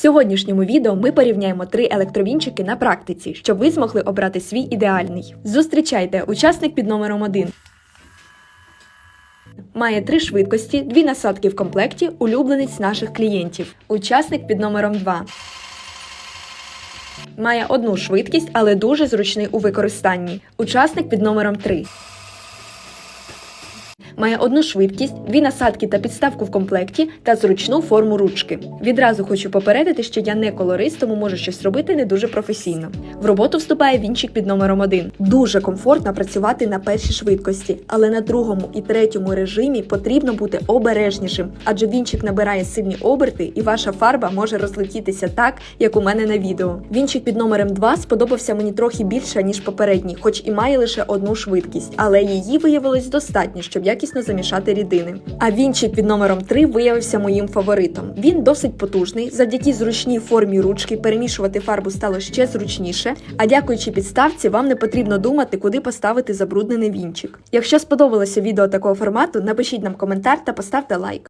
сьогоднішньому відео ми порівняємо три електровінчики на практиці, щоб ви змогли обрати свій ідеальний. Зустрічайте учасник під номером 1. Має три швидкості, дві насадки в комплекті, улюбленець наших клієнтів. Учасник під номером 2. Має одну швидкість, але дуже зручний у використанні. Учасник під номером 3. Має одну швидкість, дві насадки та підставку в комплекті та зручну форму ручки. Відразу хочу попередити, що я не колорист, тому можу щось робити не дуже професійно. В роботу вступає вінчик під номером 1. Дуже комфортно працювати на першій швидкості, але на другому і третьому режимі потрібно бути обережнішим, адже вінчик набирає сильні оберти, і ваша фарба може розлетітися так, як у мене на відео. Вінчик під номером 2 сподобався мені трохи більше ніж попередній, хоч і має лише одну швидкість, але її виявилось достатньо, щоб якісно замішати рідини. А вінчик під номером 3 виявився моїм фаворитом. Він досить потужний, завдяки зручній формі ручки перемішувати фарбу стало ще зручніше. А дякуючи підставці, вам не потрібно думати, куди поставити забруднений вінчик. Якщо сподобалося відео такого формату, напишіть нам коментар та поставте лайк.